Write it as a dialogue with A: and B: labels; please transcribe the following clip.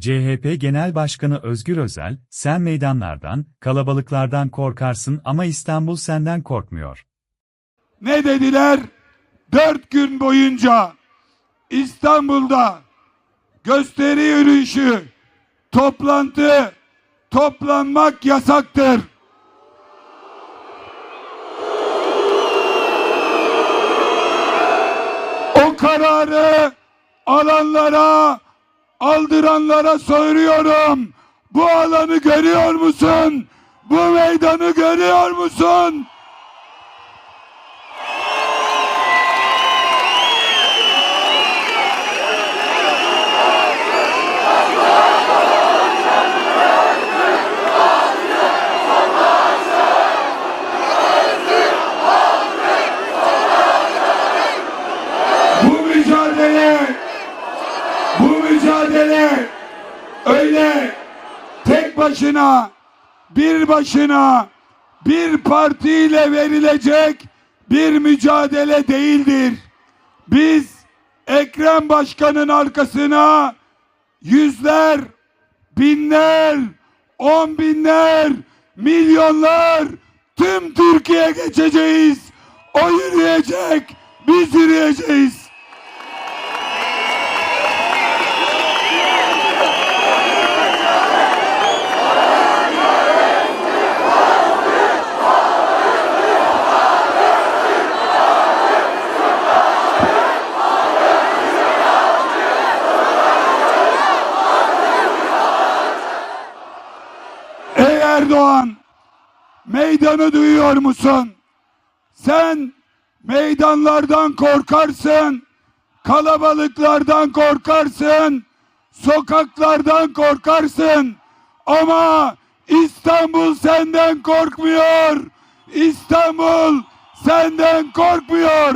A: CHP Genel Başkanı Özgür Özel, sen meydanlardan, kalabalıklardan korkarsın ama İstanbul senden korkmuyor.
B: Ne dediler? Dört gün boyunca İstanbul'da gösteri yürüyüşü, toplantı, toplanmak yasaktır. O kararı alanlara, aldıranlara soruyorum. Bu alanı görüyor musun? Bu meydanı görüyor musun? Bu mücadele, bu mücadele öyle tek başına, bir başına, bir partiyle verilecek bir mücadele değildir. Biz Ekrem Başkan'ın arkasına yüzler, binler, on binler, milyonlar tüm Türkiye geçeceğiz. O yürüyecek, biz yürüyeceğiz. Erdoğan, meydanı duyuyor musun? Sen meydanlardan korkarsın, kalabalıklardan korkarsın, sokaklardan korkarsın. Ama İstanbul senden korkmuyor. İstanbul senden korkmuyor.